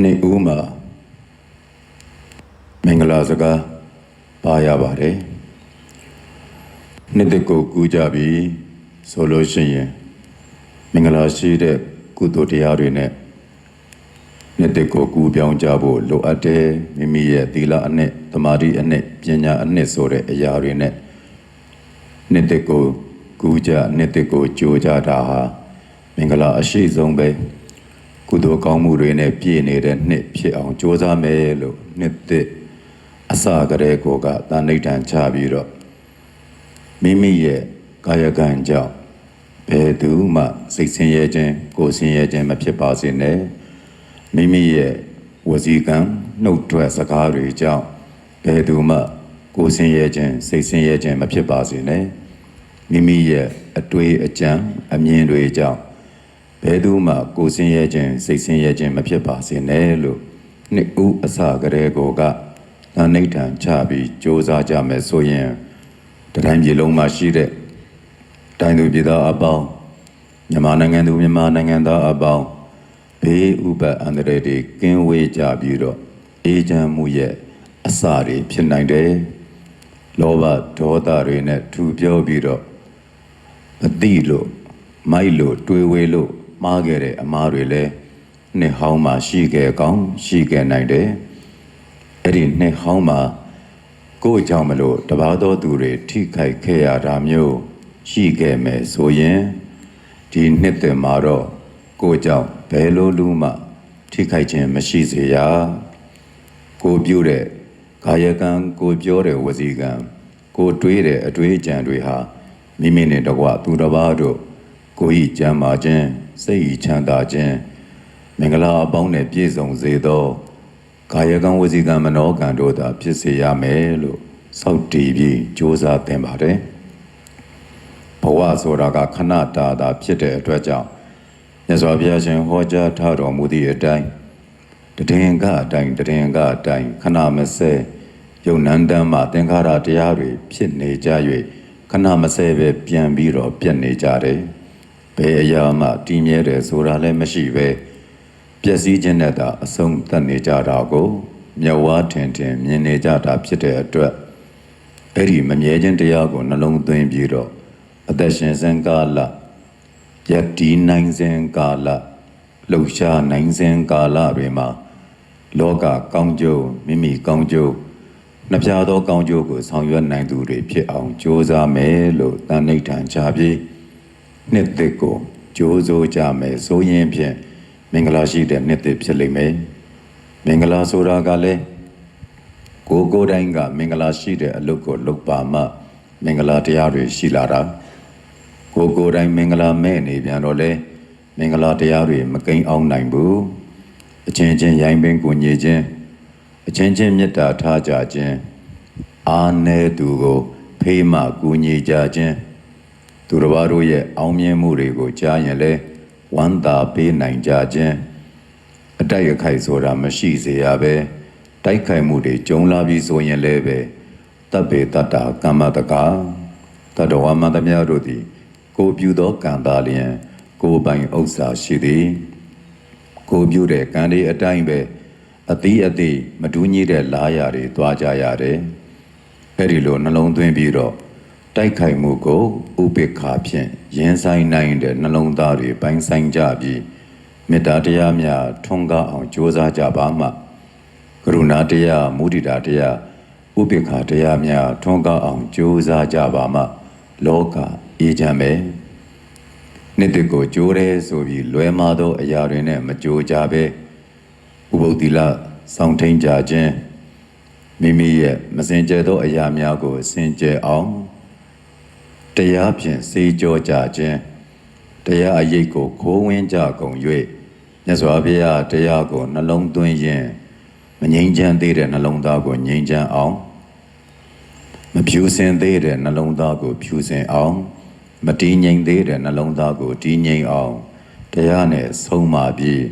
နေ့ဦးမှာမင်္ဂလာစကားပါရပါတယ်နေ့တကူကူးကြပြီဆိုလို့ရှိရင်မင်္ဂလာရှိတဲ့ကုသိုလ်တရားတွေနဲ့နေ့တကူကူးပြောင်းကြဖို့လိုအပ်တယ်မိမိရဲ့သီလအနှစ်သမာဓိအနှစ်ပညာအနှစ်ဆိုတဲ့အရာတွေနဲ့နေ့တကူကူးကြနေ့တကူကြိုးကြတာဟာမင်္ဂလာအရှိဆုံးပဲ ကုသိုလ်ကောင်းမှုတွေနဲ့ပြည့်နေတဲ့နှစ်ဖြစ်အောင်ကြိုးစားမယ်လို့နှစ်သစ်အစကတည်းကိုကတာဏိဋ္ဌံချပြီးတော့မိမိရဲ့ကာယကံကြောင့်ဘယ်သူမှစိတ်ဆင်းရဲခြင်းကိုယ်ဆင်းရဲခြင်းမဖြစ်ပါစေနဲ့မိမိရဲ့ဝစီကံနှုတ်ထွက်စကားတွေကြောင့်ဘယ်သူမှကိုယ်ဆင်းရဲခြင်းစိတ်ဆင်းရဲခြင်းမဖြစ်ပါစေနဲ့မိမိရဲ့အတွေ့အကြံအမြင်တွေကြောင့် ဘယ်သူမှကိုယ်ဆင်းရဲခြင်းစိတ်ဆင်းရဲခြင်းမဖြစ်ပါစေနဲ့လို့နှစ်ဦးအစကတည်းကိုကသာနိဋ္ဌံချပြီးစ조사ကြမယ်ဆိုရင်တတိုင်းပြည်လုံးမှာရှိတဲ့တိုင်းသူပြည်သားအပေါင်းမြန်မာနိုင်ငံသူမြန်မာနိုင်ငံသားအပေါင်းဘေးဥပအန္တရာယ်တွေကင်းဝေးကြပြီးတော့အေးချမ်းမှုရဲ့အစတွေဖြစ်နိုင်တယ်လောဘဒေါသတွေနဲ့ထူပြောပြီးတော့မသိလို့မိုက်လို့တွေးဝေးလို့ မှားခဲ့တဲ့အမားတွေလည်းနှစ်ဟောင်းမှာရှိခဲ့ကောင်းရှိခဲ့နိုင်တယ်အဲ့ဒီနှစ်ဟောင်းမှာကိုယ့်ကြောင့်မလို့တပါးသောသူတွေထိခိုက်ခဲ့ရတာမျိုးရှိခဲ့မယ်ဆိုရင်ဒီနှစ်သက်မှာတော့ကိုယ့်ကြောင့်ဘယ်လိုလူမှ ထိခိုက်ခြင်းမရှိစေရကိုပြုတဲ့ကာယကံကိုပြောတဲ့ဝစီကံကိုတွေးတဲ့အတွေးအကြံတွေဟာမိမိနဲ့တကွသူတစ်ပါးတို့ကိုဤကြံပါခြင်း စိတ်ဤချမ်းသာခြင်းမင်္ဂလာအပေါင်းနဲ့ပြည့်စုံစေသောကာယကံဝစီကံမနောကံတို့သာဖြစ်စေရမယ်လို့စောင့်တည်ပြီးကြိုးစားသင်ပါတယ်ဘဝဆိုတာကခဏတာတာဖြစ်တဲ့အတွက်ကြောင့်မြတ်စွာဘုရားရှင်ဟောကြားထားတော်မူသည့်အတိုင်းတည်င်ကအတိုင်းတည်င်ကအတိုင်းခဏမစဲယုံနန္တမ်းမှာသင်္ခါရတရားတွေဖြစ်နေကြ၍ခဏမစဲပဲပြန်ပြီးတော့ပြတ်နေကြတယ်။ ဘယ်အရာမှတည်မြဲတယ်ဆိုတာလည်းမရှိပဲပျက်စီးခြင်းနဲ့သာအဆုံးသတ်နေကြတာကိုမျက်ဝါးထင်ထင်မြင်နေကြတာဖြစ်တဲ့အတွက်အဲ့ဒီမမြဲခြင်းတရားကိုနှလုံးသွင်းပြီးတော့အသက်ရှင်စံကာလယက်တီနိုင်စဉ်ကာလလှုပ်ရှားနိုင်စဉ်ကာလတွေမှာလောကကောင်းကျိုးမိမိကောင်းကျိုးနှစ်ပြားသောကောင်းကျိုးကိုဆောင်ရွက်နိုင်သူတွေဖြစ်အောင်ကြိုးစားမယ်လို့တန်ဋိဌာန်ချပြီး နှစ်သက်ကိုကြိုးစိုးကြမယ်ဆိုရင်ဖြင့်မင်္ဂလာရှိတဲ့နှစ်သက်ဖြစ်လိမ့်မယ်မင်္ဂလာဆိုတာကလည်းကိုယ်ကိုယ်တိုင်းကမင်္ဂလာရှိတဲ့အလုပ်ကိုလုပ်ပါမှမင်္ဂလာတရားတွေရှိလာတာကိုယ်ကိုယ်တိုင်မင်္ဂလာမဲ့နေပြန်တော့လေမင်္ဂလာတရားတွေမကိန်းအောင်နိုင်ဘူးအချင်းချင်းရိုင်းပင်ကိုညေခြင်းအချင်းချင်းမေတ္တာထားကြခြင်းအာနေသူကိုဖေးမကူညီကြခြင်း သူတစ်ပါးတို့ရဲ့အောင်မြင်မှုတွေကိုကြားရင်လဲဝမ်းသာပေးနိုင်ကြခြင်းအတိုက်အခိုက်ဆိုတာမရှိစေရပဲတိုက်ခိုက်မှုတွေကြုံလာပြီးဆိုရင်လည်းပဲတပ်ပေတတ္တာကမ္မတကာတတဝမတမြတ်တို့သည် ကိုပြုသောကံသာလျင် ကိုပိုင်ဥစ္စာရှိသည်ကိုပြုတဲ့ကံတွေအတိုင်းပဲအသီးအသီးမတူးညီတဲ့လားရာတွေသွားကြရတယ်အဲ့ဒီလိုနှလုံးသွင်းပြီးတော့ တိုက်ခိုက်မှုကိုဥပိ္ပခာဖြင့်ရင်ဆိုင်နိုင်တဲ့နှလုံးသားတွေပိုင်းဆိုင်ကြပြီးမေတ္တာတရားများထွန်းကားအောင်ကြိုးစားကြပါမှကရုဏာတရားမုဒိတာတရားဥပေက္ခာတရားများထွန်းကားအောင်ကြိုးစားကြပါမှ လောကအေးချမ်းပဲနှစ်တကိုကြိုးရဲဆိုပြီးလွယ်မာသောအရာတွေနဲ့မကြိုးကြပဲဥပုသ္တိလစောင့်ထိန်ကြခြင်းမိမိရဲ့မစင်ကြဲသောအရာများကိုစင်ကြဲအောင် တရားဖြင့်စေကြောကြခြင်းတရားအရေးကိုခိုးဝင်းကြကုန်၍မြတ်စွာဘုရားတရားကိုနှလုံးသွင်းရင်မငြိမ်းချမ်းသေးတဲ့နှလုံးသားကိုငြိမ်းချမ်းအောင်မဖြူစင်သေးတဲ့နှလုံးသားကိုဖြူစင်အောင်မတည်ငြိမ်သေးတဲ့နှလုံးသားကိုတည်ငြိမ်အောင်တရားနဲ့ဆုံးမပြီး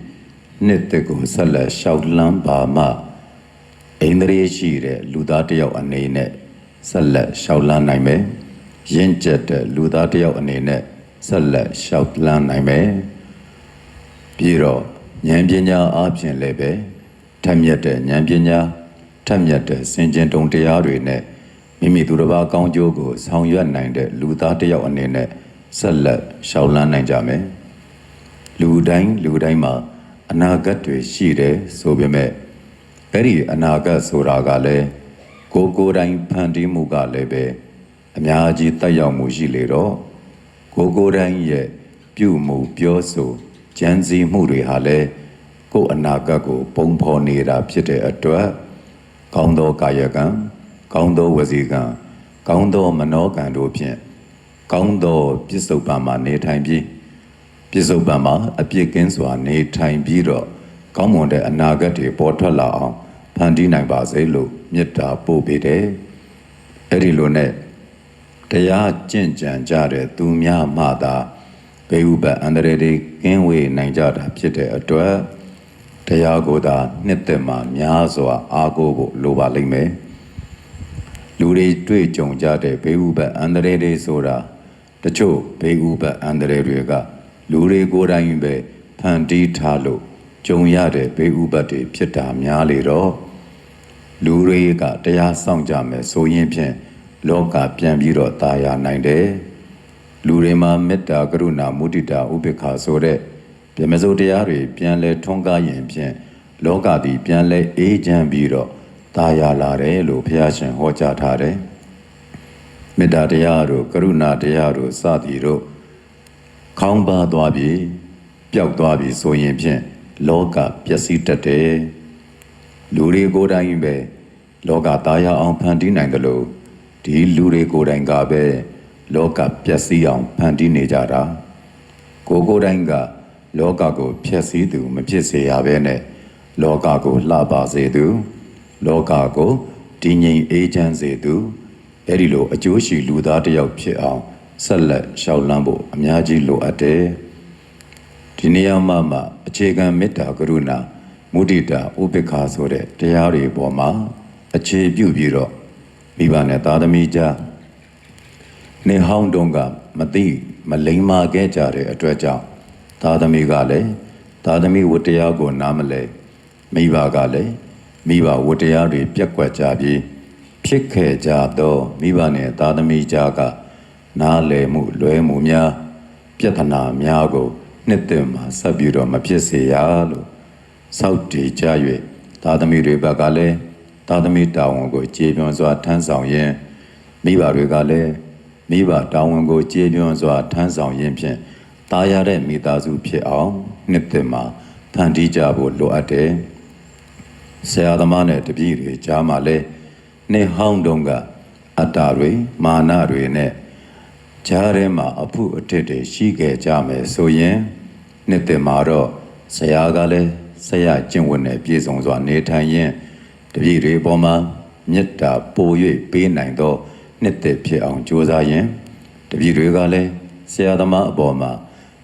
နှစ်သက်ကိုဆက်လက်လျှောက်လန်းပါမှအိန္ဒြေရှိတဲ့လူသားတစ်ယောက်အနေနဲ့ဆက်လက်လျှောက်လန်းနိုင်မယ် ရင့်ကျက်တဲ့လူသားတစ်ယောက်အနေနဲ့ဆက်လက်လျှောက်လန်းနိုင်မယ်ပြီးတော့ဉာဏ်ပညာအားဖြင့်လည်းပဲထက်မြက်တဲ့ဉာဏ်ပညာထက်မြက်တဲ့စင်ကြင်တုံတရားတွေနဲ့မိမိသူတစ်ပါးကောင်းကျိုးကိုဆောင်ရွက်နိုင်တဲ့လူသားတစ်ယောက်အနေနဲ့ဆက်လက်ရှောက်လန်းနိုင်ကြမယ်လူတိုင်းလူတိုင်းမှာအနာဂတ်တွေရှိတယ်ဆိုပေမဲ့အဲ့ဒီအနာဂတ်ဆိုတာကလည်းကိုယ်ကိုယ်တိုင်ဖန်တီးမှုကလည်းပဲ အများကြီးတက်ရောက်မှုရှိလေတော့ကိုယ်ကိုယ်တိုင်ရဲ့ပြုမှုပြောဆိုကြံစည်မှုတွေဟာလည်းကိုယ်အနာဂတ်ကို ပုံဖော်နေတာဖြစ်တဲ့အတွက်ကောင်းသောကာယကံကောင်းသောဝစီကံကောင်းသောမနောကံတို့ဖြင့်ကောင်းသောပြစ္ဆုတ်ပံမှာနေထိုင်ပြီးပြစ္ဆုတ်ပံမှာအပြစ်ကင်းစွာနေထိုင်ပြီးတော့ကောင်းမွန်တဲ့အနာဂတ်တွေပေါ်ထွက်လာအောင်ဖန်တီးနိုင်ပါစေလို့မေတ္တာပို့ပေးတယ်အဲ့ဒီလိုနဲ့ တရားကျင့်ကြံကြတဲ့သူများမှသာဘေဥပအန္တရာယ်တွေကင်းဝေးနိုင်ကြတာဖြစ်တဲ့အတွက်တရားကိုသာနှစ်သက်မှများစွာအားကိုးဖို့လိုပါလိမ့်မယ်လူတွေတွေ့ကြုံကြတဲ့ဘေဥပအန္တရာယ်တွေဆိုတာတချို့ဘေဥပအန္တရာယ်တွေကလူတွေကိုယ်တိုင်ပဲဖန်တီးထားလို့ကြုံရတဲ့ဘေဥပတွေဖြစ်တာများလေတော့လူတွေကတရားဆောင်ကြမယ်ဆိုရင်ဖြင့် လောကပြန်ပြီးတော့ตายရနိုင်တယ်လူတွေမှာမေတ္တာကရုဏာမုဒိတာဥပေက္ခဆိုတဲ့ပြမစိုးတရားတွေပြန်လဲထွန်းကားရင်ဖြင့်လောကသည်ပြန်လဲအေးချမ်းပြီးတော့ตายရလာတယ်လို့ဘုရားရှင်ဟောကြားထားတယ်မေတ္တာတရားတို့ကရုဏာတရားတို့စသည်တို့ခေါင်းပါသွားပြီပျောက်သွားပြီဆိုရင်ဖြင့်လောကပျက်စီးတတ်တယ် လူတွေကိုယ်တိုင်ပဲလောကသားရအောင်ဖန်တီးနိုင်တယ်လို့ ဒီလူတွေကိုယ်တိုင်ကပဲလောကပျက်စီးအောင်ဖန်တီးနေကြတာကိုယ်ကိုယ်တိုင်ကလောကကိုဖျက်ဆီးသူမဖြစ်စေရဘဲနဲ့လောကကိုလှပစေသူ လောကကိုတည်ငြိမ်အေးချမ်းစေသူအဲ့ဒီလိုအကျိုးရှိလူသားတစ်ယောက်ဖြစ်အောင်ဆက်လက်ရှောက်လန်းဖို့အများကြီးလိုအပ်တယ်ဒီနေရာမှာမှအခြေခံမေတ္တာကရုဏာမုဒိတာဥပေက္ခဆိုတဲ့တရားတွေပေါ်မှာအခြေပြုပြီးတော့ မိဘနဲ့သားသမီးကြားနေဟောင်းတုံးကမသိမလိမ္မာခဲ့ကြတဲ့အတွက်ကြောင့်သားသမီးကလည်းသားသမီးဝတ္တရားကိုနားမလဲမိဘကလည်းမိဘဝတ္တရားတွေပြက်ကွက်ကြပြီးဖြစ်ခဲ့ကြသောမိဘနဲ့သားသမီးကြားကနားလည်မှုလွဲမှုများပြဿနာများကိုနှစ်သက်မှာဆက်ပြီးတော့မဖြစ်စေရလို့စောက်တည်ကြ၍သာသမီတွေဘက်ကလည်း သားသမီးတာဝန်ကိုကျေပွန်စွာထမ်းဆောင်ရင်းမိဘတွေကလည်းမိဘတာဝန်ကိုကျေပွန်စွာထမ်းဆောင်ရင်းဖြင့်တာယာတဲ့မိသားစုဖြစ်အောင်နှစ်သစ်မှာဖန်တီးကြဖို့လိုအပ်တယ်။ဆရာသမားနဲ့တပည့်တွေကြားမှာလည်းနေဟောင်းတုံးကအတ္တတွေမာနတွေနဲ့ကြားထဲမှာအဖုအထစ်တွေရှိခဲ့ကြမယ်ဆိုရင်နှစ်သစ်မှာတော့ဆရာကလည်းဆရာကျင့်ဝတ်နဲ့ပြည့်စုံစွာနေထိုင်ရင် တပြည့်တွေပေါ်မှာမေတ္တာပို၍ပေးနိုင်သောနှစ်သက်ဖြစ်အောင်ကြိုးစားရင်တပြည့်တွေကလည်းဆရာသမားအပေါ်မှာ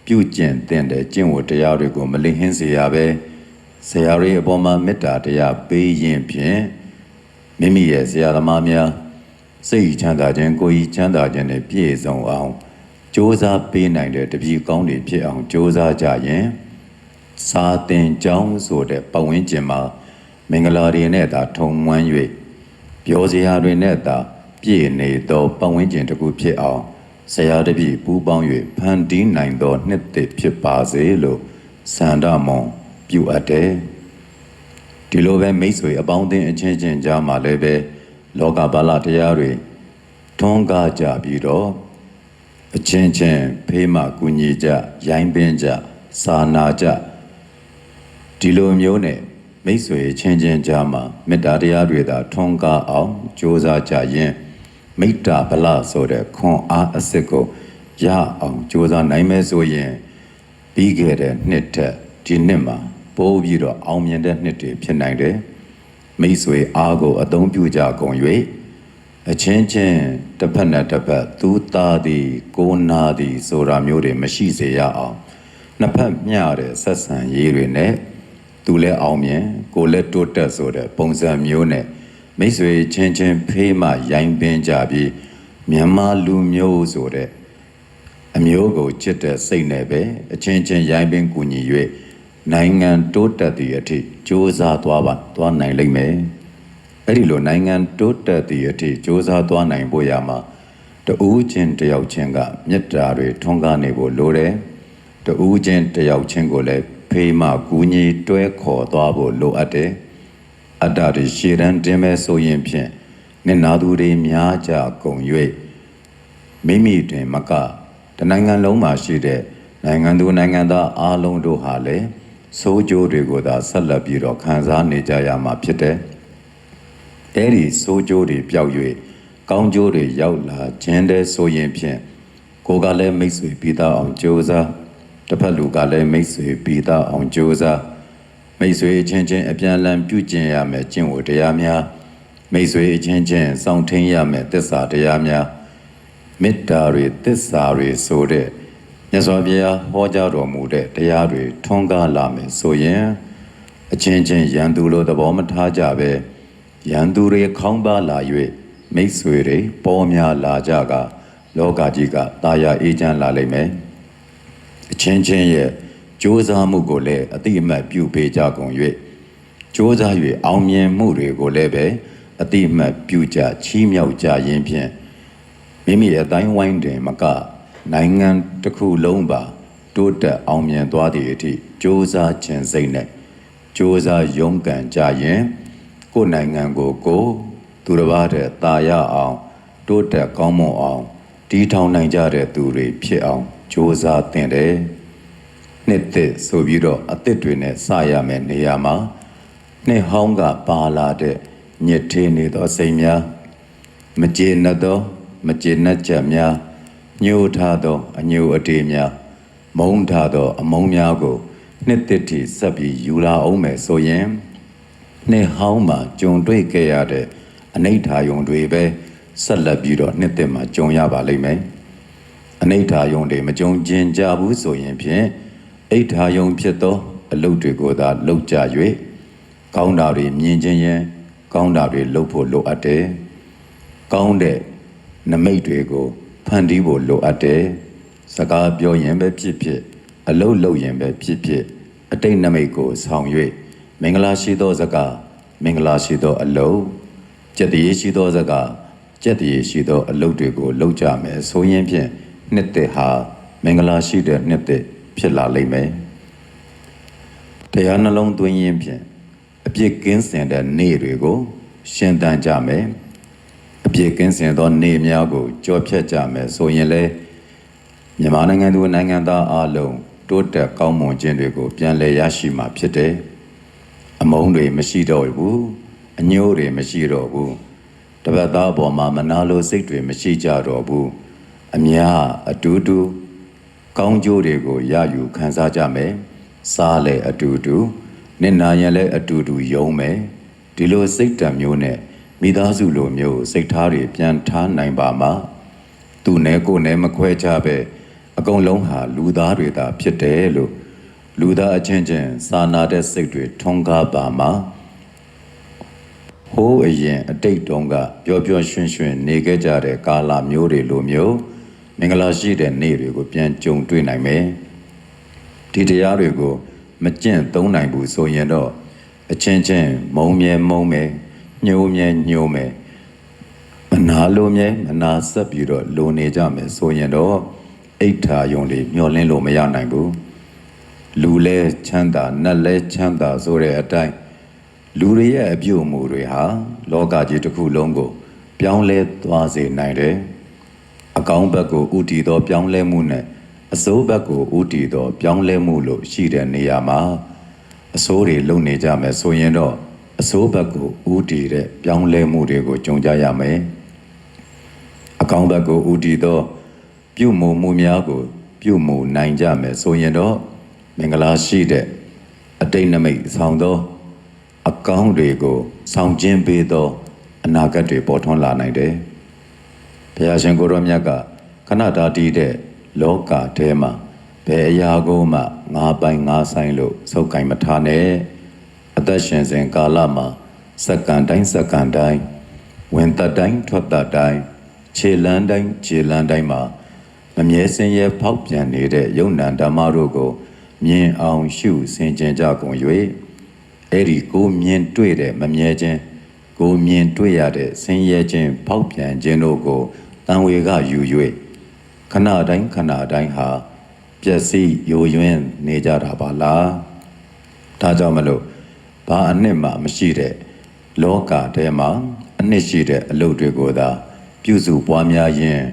ပြုကျင့်တဲ့ကျင့်ဝတ်တရားတွေကိုမလိဟင်းစေရပဲဆရာတွေအပေါ်မှာမေတ္တာတရားပေးရင်ဖြင့်မိမိရဲ့ဆရာသမားများစိတ်ချမ်းသာခြင်းကိုယ်ချမ်းသာခြင်းနဲ့ပြည့်စုံအောင်ကြိုးစားပေးနိုင်တဲ့တပည့်ကောင်းတွေဖြစ်အောင်ကြိုးစားကြရင်စာသင်ကျောင်းဆိုတဲ့ပတ်ဝန်းကျင်မှာ မင်္ဂလာတွေနဲ့သာထုံမွမ်း၍ပြောစရာတွေနဲ့သာပြည့်နေသောပဝင်းကျင်တစ်ခုဖြစ်အောင်ဆရာတပည့်ပူးပေါင်း၍ဖန်တီးနိုင်သောနှစ်သက်ဖြစ်ပါစေလို့စန္ဒမွန်ပြုအပ်တယ်ဒီလိုပဲမိတ်ဆွေအပေါင်းအသင်းအချင်းချင်းကြားမှာလည်းပဲလောကပါလတရားတွေထွန်းကားကြပြီးတော့အချင်းချင်းဖေးမှကူညီကြရိုင်းပင်းကြစာနာကြဒီလိုမျိုးနဲ့ မိတ်ဆွေအချင်းချင်းကြားမှာမေတ္တာတရားတွေသာထွန်းကားအောင်ကြိုးစားကြရင်မိတ္တာဗလဆိုတဲ့ခွန်အားအစစ်ကိုရအောင်ကြိုးစားနိုင်မယ်ဆိုရင်ပြီးခဲ့တဲ့နှစ်ထက်ဒီနှစ်မှာပိုးပြီးတော့အောင်မြင်တဲ့နှစ်တွေဖြစ်နိုင်တယ်။မိတ်ဆွေအားကိုအသုံးပြုကြကုန်၍အချင်းချင်းတစ်ဖက်နဲ့တစ်ဖက်သူသားသည်ကိုနာသည်ဆိုတာမျိုးတွေမရှိစေရအောင်နှစ်ဖက်မျှတဲ့ဆက်ဆံရေးတွေနဲ့ သူလည်းအောင်မြင်ကိုလည်းတိုးတက်ဆိုတဲ့ပုံစံမျိုးနဲ့မိတ်ဆွေချင်းချင်းဖေးမှရိုင်းပင်းကြပြီးမြန်မာလူမျိုးဆိုတဲ့အမျိုးကိုချစ်တဲ့စိတ်နဲ့ပဲအချင်းချင်းရိုင်းပင်းကူညီ၍ နိုင်ငံတိုးတက်သည့်အထိစ조사သွားပါသွားနိုင်လိမ့်မယ်အဲ့ဒီလိုနိုင်ငံတိုးတက်သည့်အထိစ조사သွားနိုင်ဖို့ရမှာတူးချင်းတယောက်ချင်းကမေတ္တာတွေထွန်းကားနေဖို့လိုတယ်တူးချင်းတယောက်ချင်းကိုလည်း ဖေးမကူညီတွဲခေါ်သွားဖို့လိုအပ်တယ်အတ္တတွေရှေ့တန်းတင်မဲ့ဆိုရင်ဖြင့်နင်နာသူတွေများကြကုန်၍မိမိတွင်မကတနိုင်ငံလုံးမှာရှိတဲ့နိုင်ငံသူနိုင်ငံသားအားလုံးတို့ဟာလည်းစိုးကြိုးတွေကိုသာဆက်လက်ပြီးတော့ခံစားနေကြရမှာဖြစ်တယ်။အဲဒီစိုးကြိုးတွေပျောက်၍ကောင်းကျိုးတွေရောက်လာခြင်းတဲ့ဆိုရင်ဖြင့်ကိုယ်ကလည်းမိတ်ဆွေပြီးသားအောင်ကြိုးစား တစ်ဖက်လူကလည်းမိတ်ဆွေပြီးသားအောင်ကြိုးစားမိတ်ဆွေအချင်းချင်းအပြန်အလှန်ပြုကျင့်ရမယ်ကျင့်ဝတ်တရားများမိတ်ဆွေအချင်းချင်းစောင့်ထိန်ရမယ်သစ္စာတရားများမေတ္တာတွေသစ္စာတွေဆိုတဲ့မြတ်စွာဘုရားဟောကြားတော်မူတဲ့တရားတွေထွန်းကားလာမယ်ဆိုရင်အချင်းချင်းရန်သူလိုသဘောမထားကြပဲရန်သူတွေခေါင်းပါလာ၍မိတ်ဆွေတွေပေါ်များလာကြကလောကကြီးကတာယာအေးချမ်းလာလိမ့်မယ် အချင်းချင်းရဲ့ကြိုးစားမှုကိုလည်းအတိအမှတ်ပြုပေးကြကုန်၍ကြိုးစား၍အောင်မြင်မှုတွေကိုလည်းပဲအတိအမှတ်ပြုကြချီးမြှောက်ကြရင်းဖြင့်မိမိရဲ့အတိုင်းဝိုင်းတွင်မကနိုင်ငံတစ်ခုလုံးပါတိုးတက်အောင်မြင်သွားသည့်အထိကြိုးစားခြင်းစိတ်နဲ့ကြိုးစားရုန်းကန်ကြရင်ကိုယ်နိုင်ငံကိုကိုသူတစ်ပါးတဲ့တာရအောင်တိုးတက်ကောင်းမွန်အောင်တည်ထောင်နိုင်ကြတဲ့သူတွေဖြစ်အောင် စ조사သင့်တယ်နှစ်သက်ဆိုပြီးတော့အသစ်တွေနဲ့စရမယ်နေရာမှာနှစ်ဟောင်းကပါလာတဲ့ညစ်ထေးနေသောစိတ်များမကျေနပ်သောမကျေနပ်ချက်များညှို့ထားသောအညှို့အတေးများမုန်းထားသောအမုန်းများကိုနှစ်သက်ထိဆက်ပြီးယူလာအောင်မယ်ဆိုရင်နှစ်ဟောင်းမှာကြုံတွေ့ခဲ့ရတဲ့အနိဋ္ဌာယုံတွေပဲဆက်လက်ပြီးတော့နှစ်သက်မှာကြုံရပါလိမ့်မယ် အနိဋ္ဌာယုံတွေမကြုံကျင်ကြဘူးဆိုရင်ဖြင့်အိဋ္ဌာယုံဖြစ်သောအလုတ်တွေကိုသာလှုပ်ကြ၍ကောင်းတာတွေမြင်ခြင်းရင်ကောင်းတာတွေလှုပ်ဖို့လိုအပ်တယ်ကောင်းတဲ့နမိတ်တွေကိုဖန်တီးဖို့လိုအပ်တယ်။စကားပြောရင်ပဲဖြစ်ဖြစ် အလုပ်လုပ်ရင်ပဲဖြစ်ဖြစ်အတိတ်နမိတ်ကိုဆောင်၍မင်္ဂလာရှိသောစကားမင်္ဂလာရှိသောအလုပ်ကြက်တရေရှိသောစကားကြက်တရေရှိသောအလုပ်တွေကိုလုပ်ကြမယ်ဆိုရင်ဖြင့် နှစ်သက်ဟာမင်္ဂလာရှိတဲ့နှစ်သက်ဖြစ်လာလိမ့်မယ်။တရားနှလုံးသွင်းရင်ဖြင့်အပြစ်ကင်းစင်တဲ့နေ့တွေကိုရှင်းတန်းကြမယ်။အပြစ်ကင်းစင်သောနေ့များကိုကြော်ဖြတ်ကြမယ်ဆိုရင်လေမြန်မာနိုင်ငံသူနိုင်ငံသားအလုံးတိုးတက်ကောင်းမွန်ခြင်းတွေကို ပြန်လည်ရရှိမှာဖြစ်တယ်။အမုန်းတွေမရှိတော့ဘူး။အညိုးတွေမရှိတော့ဘူး။တပတ်သားပေါ်မှာမနာလိုစိတ်တွေမရှိကြတော့ဘူး။ အများအတူတူကောင်းကျိုးတွေကိုရယူခံစားကြမယ်။စားလဲအတူတူနစ်နာရင်လည်းအတူတူယုံမယ်။ဒီလိုစိတ်ဓာတ်မျိုးနဲ့မိသားစုလိုမျိုးစိတ်ထားတွေပြန်ထားနိုင်ပါမှာ။သူနဲ့ကိုယ်နဲ့မခွဲခြားပဲအကုန်လုံးဟာလူသားတွေသာဖြစ်တယ်လို့လူသားအချင်းချင်းစာနာတဲ့စိတ်တွေထွန်းကားပါမှာဟိုးအရင်အတိတ်တုန်းကပျော်ပျော်ရွှင်ရွှင်နေခဲ့ကြတဲ့ကာလမျိုးတွေလိုမျိုး မင်္ဂလာရှိတဲ့နေ့တွေကိုပြန်ကြုံတွေ့နိုင်မယ်ဒီတရားတွေကိုမကျင့်သုံးနိုင်ဘူးဆိုရင်တော့အချင်းချင်းမုံမြဲမုံမယ်ညှိုးမြဲညှိုးမယ်မနာလိုမြဲမနာဆက်ပြီးတော့လိုနေကြမယ်ဆိုရင်တော့အိဋ္ဌာယုံတွေမျောလင်းလို့မရနိုင်ဘူးလူလဲချမ်းသာနတ်လဲချမ်းသာဆိုတဲ့အတိုင်းလူတွေရဲ့အပြုအမူတွေဟာလောကကြီးတစ်ခုလုံးကို ပြောင်းလဲသွားစေနိုင်တယ် အကောင်းဘက်ကိုဥတည်သောပြောင်းလဲမှုနဲ့အစိုးဘက်ကိုဥတည်သောပြောင်းလဲမှုလို့ရှိတဲ့နေရာမှာအစိုးတွေလုံနေကြမယ်ဆိုရင်တော့အစိုးဘက်ကိုဥတည်တဲ့ပြောင်းလဲမှုတွေကိုကြုံကြရမယ်အကောင်းဘက်ကိုဥတည်သော ပြုမှုမှုများကို ပြုမှုနိုင်ကြမယ်ဆိုရင်တော့မင်္ဂလာရှိတဲ့အတိတ်နမိတ်ဆောင်သော အကောင်းတွေကိုဆောင်ကျင်းပေးသော အနာဂတ်တွေပေါ်ထွန်းလာနိုင်တယ်။ ဘုရားရှင်ကိုရောမြတ်ကခဏတာတည်တဲ့လောကထဲမှာဘယ်အရာကိုမှငါပိုင်ငါဆိုင်လို့စုပ်ကင်မထားနဲ့အသက်ရှင်စဉ်ကာလမှာစက္ကန့်တိုင်းစက္ကန့်တိုင်းဝင်သက်တိုင်းထွက်သက်တိုင်းခြေလန်းတိုင်းခြေလန်းတိုင်းမှာမမြဲစင်ရဲဖောက်ပြန်နေတဲ့ယုံ nant ဓမ္မတို့ကို မြင်အောင်ရှုဆင်ခြင်ကြကုန်၍အဲ့ဒီကိုမြင်တွေ့တဲ့မမြဲခြင်းကိုမြင်တွေ့ရတဲ့ဆင်းရဲခြင်းဖောက်ပြန်ခြင်းတို့ကို တန်ဝေကယူ၍ခဏတိုင်းခဏတိုင်းဟာပျက်စီးယိုယွင်းနေကြတာပါလားဒါကြောင့်မလို့ဘာအနှစ်မှမရှိတဲ့လောကထဲမှာအနှစ်ရှိတဲ့အလုပ်တွေကိုသာ ပြုစုပွားများရင်း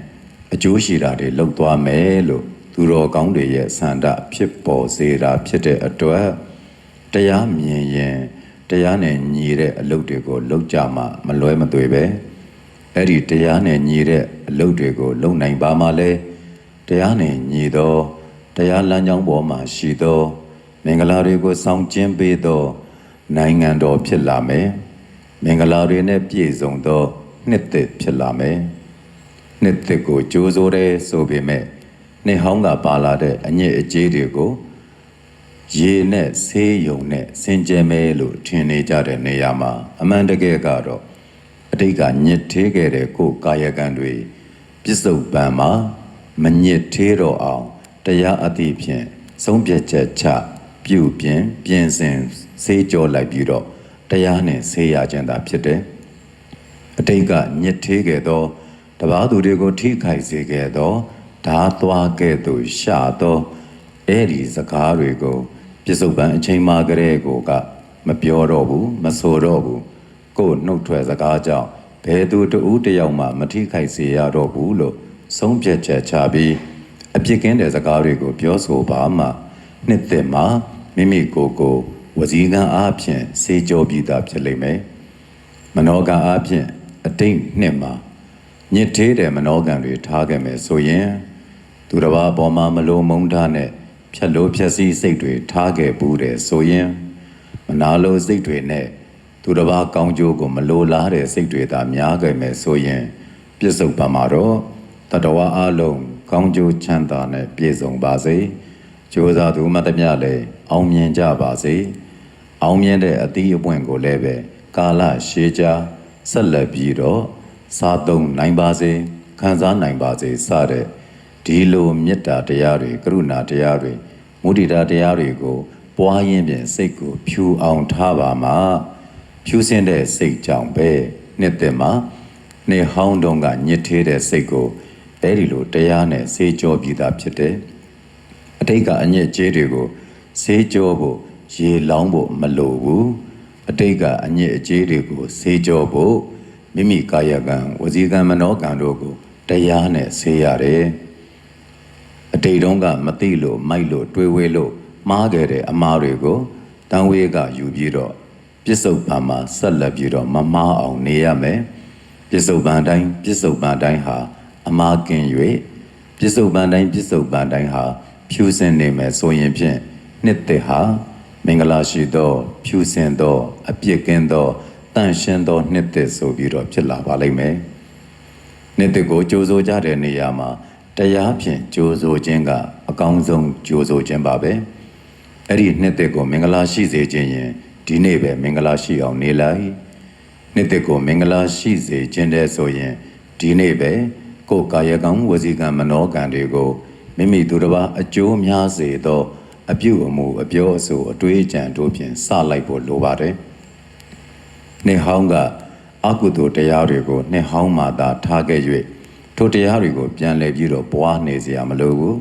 အကျိုးရှိတာတွေလုပ်သွားမယ်လို့သူတော်ကောင်းတွေရဲ့ဆန္ဒဖြစ်ပေါ်စေတာဖြစ်တဲ့အတွက်တရားမြင်ရင်တရားနဲ့ညီတဲ့အလုပ်တွေကိုလုပ်ကြမှမလွဲမသွေပဲ အဲ့ဒီတရားနဲ့ညီတဲ့အလုပ်တွေကို လုပ်နိုင်ပါမှလဲတရားနဲ့ညီသောတရားလမ်းကြောင်းပေါ်မှာရှိသော မင်္ဂလာတွေကိုဆောင်ကျင်းပေးသော နိုင်ငံတော်ဖြစ်လာမယ်မင်္ဂလာတွေနဲ့ပြည့်စုံသောနှစ်သက်ဖြစ်လာမယ်နှစ်သက်ကိုကြိုးစိုးတယ်ဆိုပေမဲ့နှစ်ဟောင်းကပါလာတဲ့အညစ်အကြေးတွေကိုရေနဲ့ဆေးယုံနဲ့စင်ကြယ်မဲလို့ထင်နေကြတဲ့နေရာမှာအမှန်တကယ်ကတော့ အတိတ်ကညစ်သေးခဲ့တဲ့ကိုယ်ကာယကံတွေပြစ္ဆုတ်ပံမှာမညစ်သေးတော့အောင်တရားအသည့်ဖြင့်ဆုံးဖြတ်ချက်ချပြုပြင်ပြင်ဆင်ဆေးကြောလိုက်ပြီးတော့တရားနဲ့ဆေးရခြင်းသာဖြစ်တယ်အတိတ်ကညစ်သေးခဲ့သောတပားသူတွေကိုထိခိုက်စေခဲ့သောဓာသွားကဲ့သို့ရှာသောအဲ့ဒီစကားတွေကိုပြစ္ဆုတ်ပံအချိန်မှကလေးကိုကမပြောတော့ဘူးမဆိုတော့ဘူး ကိုယ်နှုတ်ထွက်စကားကြောင့်ဘယ်သူတဦးတစ်ယောက်မှမထိခိုက်စေရတော့ဘူးလို့ဆုံးဖြတ်ချက်ချပြီးအပြစ်ကင်းတဲ့စကားတွေကိုပြောဆိုပါမှနှစ်သက်မှာမိမိကိုယ်ကိုဝစီကံအားဖြင့်စေကြောပြီးသားဖြစ်လိမ့်မယ်မနောကအားဖြင့်အတိတ်နှစ်မှာညစ်သေးတဲ့မနောကံတွေထားခဲ့မယ်ဆိုရင်သူတစ်ပါးအပေါ်မှာမလိုမုန်းထားနဲ့ဖြက်လို့ဖြက်စီးစိတ်တွေထားခဲ့ဘူးတယ်ဆိုရင်မနာလိုစိတ်တွေနဲ့ သူတစ်ပါးကောင်းကျိုးကိုမလိုလားတဲ့စိတ်တွေသာများခဲ့မယ်ဆိုရင်ပြစ္ဆုတ်ပံမှာတော့တတဝအလုံးကောင်းကျိုးချမ်းသာနဲ့ပြည့်စုံပါစေကြိုးစားသူမှတမျှလည်းအောင်မြင်ကြပါစေအောင်မြင်တဲ့အသီးအပွင့်ကိုလည်းပဲကာလရှည်ကြာဆက်လက်ပြီးတော့စားသုံးနိုင်ပါစေခံစားနိုင်ပါစေစတဲ့ဒီလိုမေတ္တာတရားတွေကရုဏာတရားတွေမုဒိတာတရားတွေကိုပွားရင်းဖြင့်စိတ်ကိုဖြူအောင်ထားပါမှာ ဖြူစင်တဲ့စိတ်ကြောင့်ပဲနှစ်သက်မှာနေဟောင်းတုံးကညစ်သေးတဲ့စိတ်ကိုအဲဒီလိုတရားနဲ့ဆေးကြောပြီးသားဖြစ်တယ်အတိတ်ကအညစ်အကြေးတွေကိုဆေးကြောဖို့ရေလောင်းဖို့မလိုဘူးအတိတ်ကအညစ်အကြေးတွေကိုဆေးကြောဖို့မိမိကာယကံဝစီကံမနောကံတို့ကိုတရားနဲ့ဆေးရတယ်အတိတ်တုန်းကမသိလို့မိုက်လို့တွေးဝေးလို့မှားခဲ့တဲ့အမားတွေကိုတန်ဝေးကယူပြီးတော့ ပြစ္ဆုတ်ပံမှာဆက်လက်ပြီးတော့မမားအောင်နေရမယ်ပြစ္ဆုတ်ပံတိုင်းပြစ္ဆုတ်ပံတိုင်းဟာအမားကင်၍ပြစ္ဆုတ်ပန်တိုင်းပြစ္ဆုတ်ပန်တိုင်းဟာဖြူစင်နေမယ်ဆိုရင်ဖြင့်နှစ်သက်ဟာမင်္ဂလာရှိသော ဖြူစင်သော အပြစ်ကင်းသောတန့်ရှင်းသောနှစ်သက်ဆိုပြီးတော့ဖြစ်လာပါလိမ့်မယ်။နှစ်သက်ကိုကြိုးစိုးကြတဲ့နေရာမှာတရားဖြင့်ကြိုးစိုးခြင်းကအကောင်းဆုံးကြိုးစိုးခြင်းပါပဲ။အဲ့ဒီနှစ်သက်ကိုမင်္ဂလာရှိစေခြင်းရင် ဒီနေ့ပဲမင်္ဂလာရှိအောင်နေလိုက်။နှစ်သက်ကိုမင်္ဂလာရှိစေခြင်းတဲ့ဆိုရင်ဒီနေ့ပဲကိုယ်ကာယကံဝစီကံမနောကံတွေကိုမိမိသူတစ်ပါးအကျိုးများစေသော အပြုအမူအပြောအဆိုအတွေးအကြံတို့ဖြင့်စလိုက်ဖို့လိုပါတယ်။နှစ်ဟောင်းကအကုသိုလ်တရားတွေကိုနှစ်ဟောင်းမှသာထားခဲ့၍ထိုတရားတွေကိုပြန်လည်ပြီးတော့ပွားနေစရာမလိုဘူး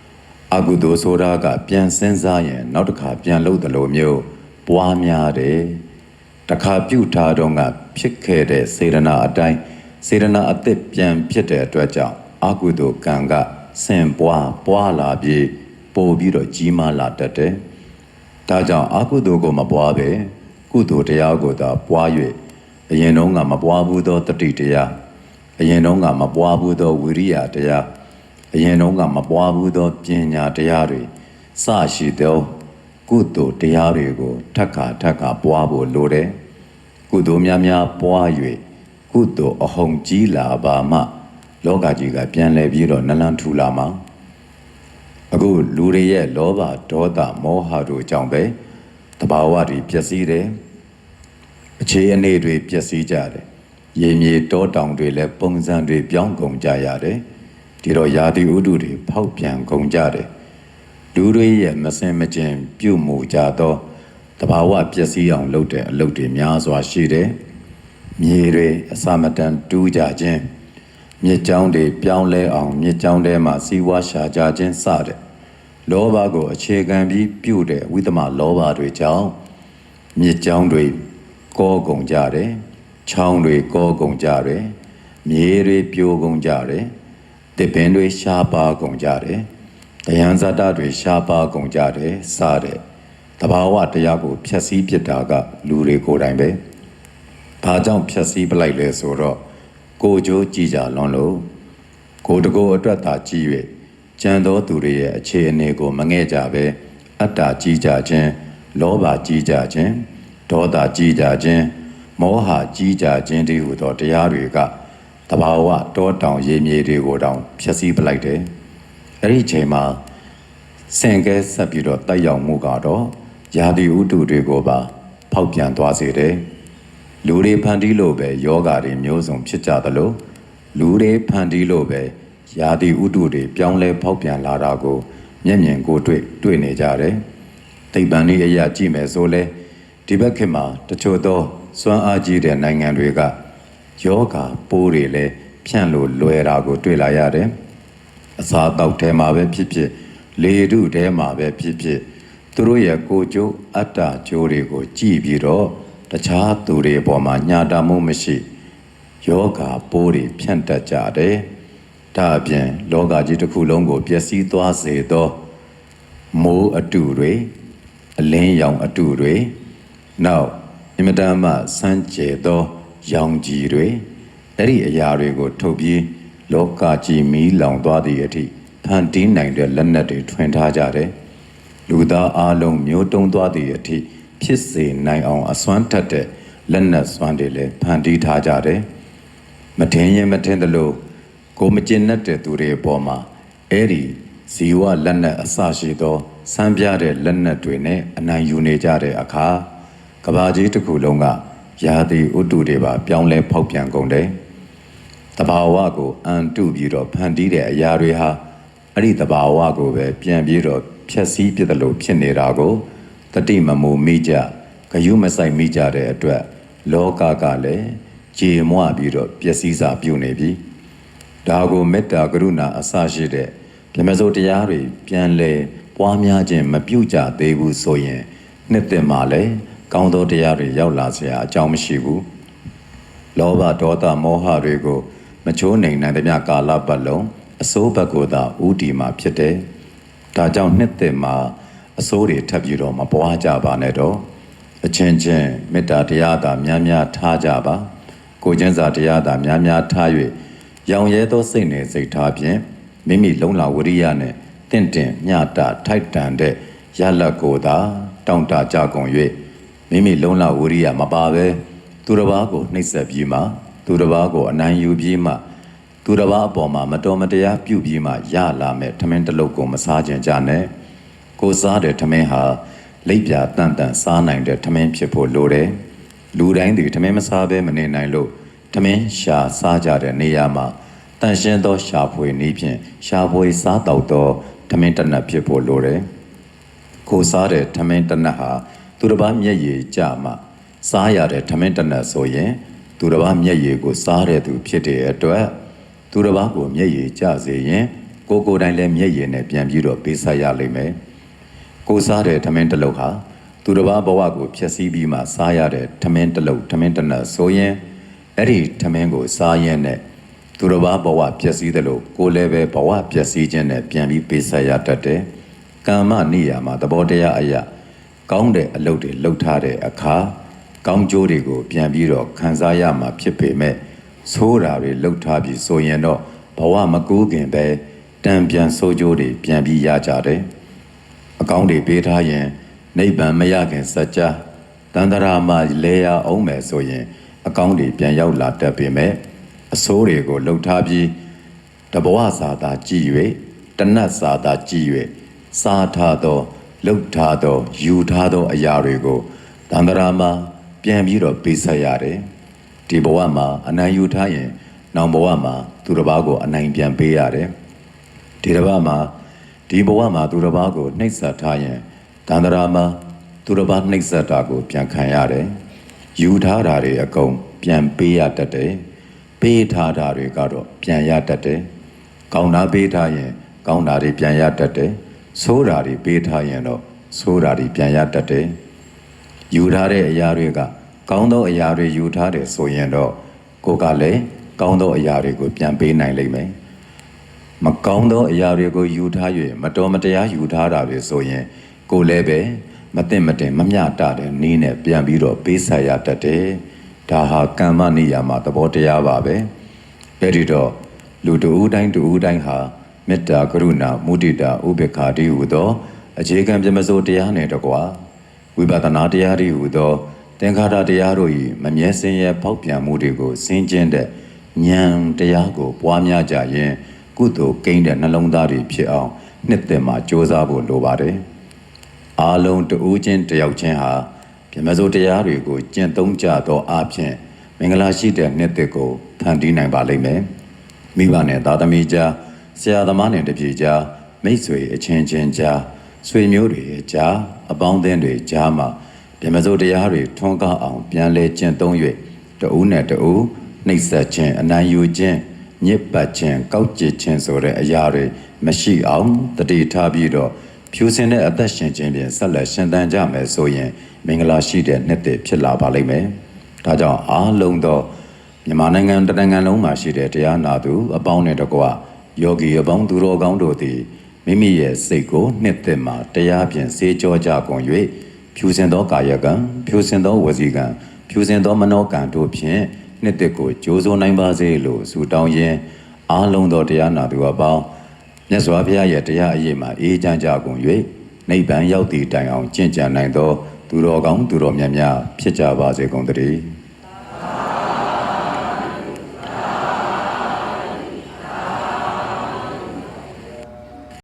။အကုသိုလ်ဆိုတာကပြန်စဉ်းစားရင် နောက်တစ်ခါပြန်လုပ်တယ်လို့မျိုး ပွားများတယ်တစ်ခါပြုတ်ထားတော့ကဖြစ်ခဲ့တဲ့စေရနာအတိုင်းစေရနာအသစ်ပြန်ဖြစ်တဲ့အတွက်ကြောင့်အကုသိုလ်ကံကဆင်ပွားပွားလာပြီးပို့ပြီးတော့ကြီးမားလာတတ်တယ်ဒါကြောင့်အကုသိုလ်ကိုမပွားပဲကုသိုလ်တရားကိုသာပွား၍အရင်တုန်းကမပွားဘူးသောတတိတရားအရင်တုန်းကမပွားဘူးသောဝိရိယတရားအရင်တုန်းကမပွားဘူးသောပညာတရားတွေစရှိသော ကုသိုလ်တရားတွေကိုထပ်ခါထပ်ခါပွားဖို့လိုတယ်ကုသိုလ်များများပွား၍ကုသိုလ်အဟုန်ကြီးလာပါမှ လောကကြီးကပြန်လဲပြီးတော့နလန်ထူလာမှာအခုလူတွေရဲ့လောဘဒေါသမောဟတို့ကြောင့်ပဲတဘာဝတွေပျက်စီးတယ်အခြေအနေတွေပျက်စီးကြတယ်ရေမြေတောတောင်တွေလည်းပုံစံတွေပြောင်းကုန်ကြရတယ်ဒီတော့ယာတိဥဒုတွေဖောက်ပြန်ကုန်ကြတယ် လူတွေရဲ့မစင်မကျင်ပြုမှုကြသောတဘာဝပျက်စီးအောင်လုပ်တဲ့အလုပ်တွေများစွာရှိတယ်မြေတွေအစာမတန်တူးကြခြင်းမြေကြောင်းတွေပြောင်းလဲအောင်မြေကြောင်းထဲမှာစီးပွားရှာကြခြင်းစတဲ့လောဘကိုအခြေခံပြီးပြုတဲ့ဝိသမလောဘတွေကြောင့်မြေကြောင်းတွေကောကုန်ကြတယ်ချောင်းတွေကောကုန်ကြတယ်မြေတွေပြိုကုန်ကြတယ်တစ်ပင်တွေရှားပါကုန်ကြတယ် တရားဇာတတွေရှားပါကုန်ကြတယ်စတဲ့တဘာဝတရားကိုဖျက်ဆီးပစ်တာက လူတွေကိုယ်တိုင်ပဲဘာကြောင့်ဖြတ်စည်းပလိုက်လဲဆိုတော့ကိုကြိုးကြည်ကြလွန်လို့ကိုတကိုအတွက်သာကြည်၍ကြံသောသူတွေရဲ့အခြေအနေကို မငဲ့ကြပဲအတ္တကြည်ကြခြင်းလောဘကြည်ကြခြင်းဒေါသကြည်ကြခြင်းမောဟကြည်ကြခြင်းတည်းဟူသောတရားတွေကတဘာဝတောတောင်ရေမြေတွေကိုတောင် ဖြတ်စည်းပလိုက်တယ် အဲ့ဒီချိန်မှာစင်ကဲဆက်ပြီးတော့တိုက်ရောက်မှုကတော့ယာတိဥတုတွေကိုပါ ဖောက်ပြန်သွားစေတယ်။လူတွေဖန်တီးလို့ပဲယောဂါတွေမျိုးစုံဖြစ်ကြသလိုလူတွေဖန်တီးလို့ပဲယာတိဥတုတွေပြောင်းလဲဖောက်ပြန်လာတာကိုမျက်မြင်ကိုယ်တွေ့တွေ့နေကြတယ်။သိပ္ပံနည်းအရာကြည့်မယ်ဆိုလဲဒီဘက်ခေတ်မှာတချို့သောစွမ်းအားကြီးတဲ့နိုင်ငံတွေကယောဂါပိုးတွေလည်းဖြန့်လို့လွယ်တာကိုတွေ့လာရတယ်။ အစာတောက်ထဲမှာပဲဖြစ်ဖြစ်လေထုထဲမှာပဲဖြစ်ဖြစ်သူတို့ရဲ့ကိုယ်ကျိုးအတ္တကျိုးတွေကိုကြည့်ပြီးတော့တခြားသူတွေအပေါ်မှာညာတာမှုမရှိယောဂပိုးတွေဖြန့်တက်ကြတယ်။ဒါအပြင်လောကကြီးတစ်ခုလုံးကိုပျက်စီးသွားစေသောမိုးအတုတွေအလင်းရောင်အတုတွေနောက်အင်မတန်မှစမ်းကြဲသောရောင်ကြီးတွေအဲ့ဒီအရာတွေကိုထုတ်ပြီး လောကကြီးမီးလောင်သွားသည့်အထိဖန်တီးနိုင်တဲ့လက်နက်တွေထွင်ထားကြတယ်လူသားအလုံးမျိုးတုံးသွားသည့်အထိဖြစ်စေနိုင်အောင်အစွမ်းထက်တဲ့လက်နက်စွမ်းတွေလည်းဖန်တီးထားကြတယ်မထင်ရင်မထင်သလိုကိုမကျင်တတ်တဲ့သူတွေအပေါ်မှာအဲ့ဒီဇီဝလက်နက်အစရှိသောစမ်းပြတဲ့လက်နက်တွေနဲ့အနိုင်ယူနေကြတဲ့အခါကဘာကြီးတစ်ခုလုံးကရာသီဥတုတွေပါပြောင်းလဲဖောက်ပြန်ကုန်တယ် တဘာဝကိုအန်တုပြီးတော့ဖန်တီးတဲ့အရာတွေဟာအဲ့ဒီတဘာဝကိုပဲပြန်ပြီးတော့ဖြည့်ဆည်းပြစ်တယ်လို့ဖြစ်နေတာကိုတတိမမူမိကြဂယုမဆိုင်မိကြတဲ့အတွက်လောကကလည်းကြေမွပြီးတော့ပျက်စီးစာပြုနေပြီဒါကိုမေတ္တာကရုဏာအစရှိတဲ့ဓမ္မစိုးတရားတွေပြန်လဲပွားများခြင်းမပြုကြသေးဘူးဆိုရင်နှစ်သက်မှလည်းကောင်းသောတရားတွေရောက်လာเสียအကြောင်းမရှိဘူး လောဘဒေါသမောဟတွေကို မချိုးနိုင်နိုင်သမျှကာလပတ်လုံးအစိုးဘက်ကိုသာဥတီမှာဖြစ်တယ်။ဒါကြောင့်နှစ်သက်မှာအစိုးတွေထပ်ပြီးတော့မပွားကြပါနဲ့တော့အချင်းချင်းမေတ္တာတရားသာများများထားကြပါကိုချင်းစာတရားသာများများထား၍ရောင်ရဲသောစိတ်နဲ့စိတ်ထားဖြင့်မိမိလုံလဝရိယနဲ့တင့်တယ်ညတာထိုက်တန်တဲ့ရလက်ကိုသာတောင့်တကြကုန်၍မိမိလုံလဝရိယမပါဘဲသူတစ်ပါးကိုနှိပ်စက်ပြီးမှ သူတစ်ပါးကိုအနိုင်ယူပြီးမှသူတစ်ပါးအပေါ်မှာမတော်မတရားပြုပြီးမှရလာမဲ့ထမင်းတစ်လုတ်ကိုမစားကြင်ကြနဲ့ကိုစားတဲ့ထမင်းဟာလိပ်ပြာတန်တန်စားနိုင်တဲ့ထမင်းဖြစ်ဖို့လိုတယ်လူတိုင်းဒီထမင်းမစားဘဲမနေနိုင်လို့ထမင်းရှာစားကြတဲ့နေရာမှာတန်ရှင်းသောရှာဖွေနည်းဖြင့်ရှာဖွေစားတောက်သောထမင်းတစ်နပ်ဖြစ်ဖို့လိုတယ်ကိုစားတဲ့ထမင်းတစ်နက်ဟာသူတစ်ပါးမျက်ရည်ကြမှစားရတဲ့ထမင်းတစ်နက်ဆိုရင် သူတစ်ပါးမျက်ရည်ကိုစားတဲ့သူဖြစ်တဲ့အတွက်သူတစ်ပါးကိုမျက်ရည်ကြစေရင်ကိုယ်ကိုယ်တိုင်လည်းမျက်ရည်နဲ့ပြန်ပြီးတော့ပေးဆက်ရလိမ့်မယ်ကိုစားတဲ့ထမင်းတစ်လုံးဟာသူတစ်ပါးဘဝကိုဖျက်ဆီးပြီးမှစားရတဲ့ထမင်းတစ်လုံးထမင်းတစ်နက်ဆိုရင်အဲ့ဒီထမင်းကိုစားရင်နဲ့သူတစ်ပါးဘဝပျက်စီးတယ်လို့ကိုယ်လည်းပဲဘဝပျက်စီးခြင်းနဲ့ပြန်ပြီးပေးဆက်ရတတ်တယ်ကာမနိယာမှာသဘောတရားအရာကောင်းတဲ့အလုပ်တွေလုပ်ထားတဲ့အခါ ကောင်းကျိုးတွေကိုပြန်ပြီးတော့ခံစားရမှာဖြစ်ပေမဲ့ဆိုးတာတွေလုပ်ထားပြီးဆိုရင်တော့ဘဝမကူးခင်ပဲတံပြန်ဆိုးကျိုးတွေပြန်ပြီးရကြတယ်အကောင်းတွေပေးထားရင်နိဗ္ဗာန်မရခင်စัจ जा တန္တရာမှာလဲရအောင်မယ်ဆိုရင် အကောင်းတွေပြန်ရောက်လာတတ်ပေမဲ့အဆိုးတွေကိုလှုပ်ထားပြီးတဘဝစာသာကြည်၍တဏတ်စာသာကြည်၍စားထားသောလှုပ်ထားသောယူထားသောအရာတွေကိုတန္တရာမှာ ပြန်ပြီးတော့ပေးဆက်ရတယ်ဒီဘဝမှာအနိုင်ယူထားရင် နောက်ဘဝမှာသူတစ်ပါးကိုအနိုင်ပြန်ပေးရတယ်ဒီတစ်ပတ်မှာဒီဘဝမှာသူတစ်ပါးကိုနှိပ်စက်ထားရင်တန္တရာမှာသူတစ်ပါးနှိပ်စက်တာကို ပြန်ခံရတယ်ယူထားတာတွေအကုန်ပြန်ပေးရတတ်တယ်ပေးထားတာတွေကတော့ပြန်ရတတ်တယ်ကောင်းတာပေးထားရင် ကောင်းတာတွေပြန်ရတတ်တယ်ဆိုးတာတွေပေးထားရင်တော့ဆိုးတာတွေပြန်ရတတ်တယ် ယူထားတဲ့အရာတွေက ကောင်းသောအရာတွေယူထားတယ်ဆိုရင်တော့ကိုယ်ကလည်းကောင်းသောအရာတွေကို ပြန်ပေးနိုင်လိမ့်မယ်မကောင်းသောအရာတွေကိုယူထား၍မတော်မတရားယူထားတာတွေဆိုရင် ကိုယ်လည်းပဲမသိမတင်မမျှတတဲ့နည်းနဲ့ပြန်ပြီးတော့ပေးဆက်ရတတ်တယ်ဒါဟာကမ္မနိယာမသဘောတရားပါပဲအဲ့ဒီတော့လူတဦးတိုင်းတဦးတိုင်းဟာမေတ္တာကရုဏာမုဒိတာဥပေက္ခာတိဟုသောအခြေခံပြမစိုးတရားနဲ့တကွာ ဝိပဿနာတရားတွေဟူသောသင်္ခါရတရားတို့၏မမြဲစင်ရဲ့ပေါက်ပြန်မှုတွေကိုစင်ကျင်တဲ့ဉာဏ်တရားကို ပွားများကြရင်ကုသိုလ်ကိန်းတဲ့နှလုံးသားတွေဖြစ်အောင်နှစ်သက်မှာကြိုးစားဖို့လိုပါတယ်။အာလုံးတဦးချင်းတယောက်ချင်းဟာပြမစိုးတရားတွေကိုကျင့်သုံးကြသောအဖြစ်မင်္ဂလာရှိတဲ့နှစ်သက်ကိုဖန်တီးနိုင်ပါလိမ့်မယ်။မိဘနဲ့သားသမီးကြားဆရာသမားနဲ့တပည့်ကြားမိတ်ဆွေအချင်းချင်းကြား ဆွေမျိုးတွေရဲ့ကြားအပေါင်းအသင်းတွေကြားမှာပြမစိုးတရားတွေထွန်းကားအောင်ပြန်လဲကျင့်သုံး၍တဦးနဲ့တဦးနှိပ်စက်ခြင်းအနိုင်ယူခြင်းညစ်ပတ်ခြင်းကောက်ကျစ်ခြင်းဆိုတဲ့အရာတွေမရှိအောင်တတိထားပြီးတော့ဖြူစင်တဲ့အသက်ရှင်ခြင်းဖြင့်ဆက်လက်ရှင်သန်ကြမယ်ဆိုရင် မင်္ဂလာရှိတဲ့နှစ်သက်ဖြစ်လာပါလိမ့်မယ်။ဒါကြောင့်အားလုံးသောမြန်မာနိုင်ငံတစ်နိုင်ငံလုံးမှာရှိတဲ့တရားနာသူအပေါင်းနဲ့တကွယောဂီအပေါင်းသူတော်ကောင်းတို့သည် မိမိရဲ့စိတ်ကိုနှစ်သက်မှတရားဖြင့်စေကြောကြကုန်၍ဖြူစင်သောကာယကံဖြူစင်သောဝစီကံဖြူစင်သောမနောကံတို့ဖြင့်နှစ်သက်ကိုကြိုးစိုးနိုင်ပါစေလို့ဆုတောင်းရင်းအားလုံးသောတရားနာသူအပေါင်းမြတ်စွာဘုရားရဲ့တရားအရေးမှာအေးချမ်းကြကုန်၍နိဗ္ဗာန်ရောက်သည့်တိုင်အောင်ကျင့်ကြံနိုင်သော သူတော်ကောင်းသူတော်မြတ်များဖြစ်ကြပါစေကုန်သတည်း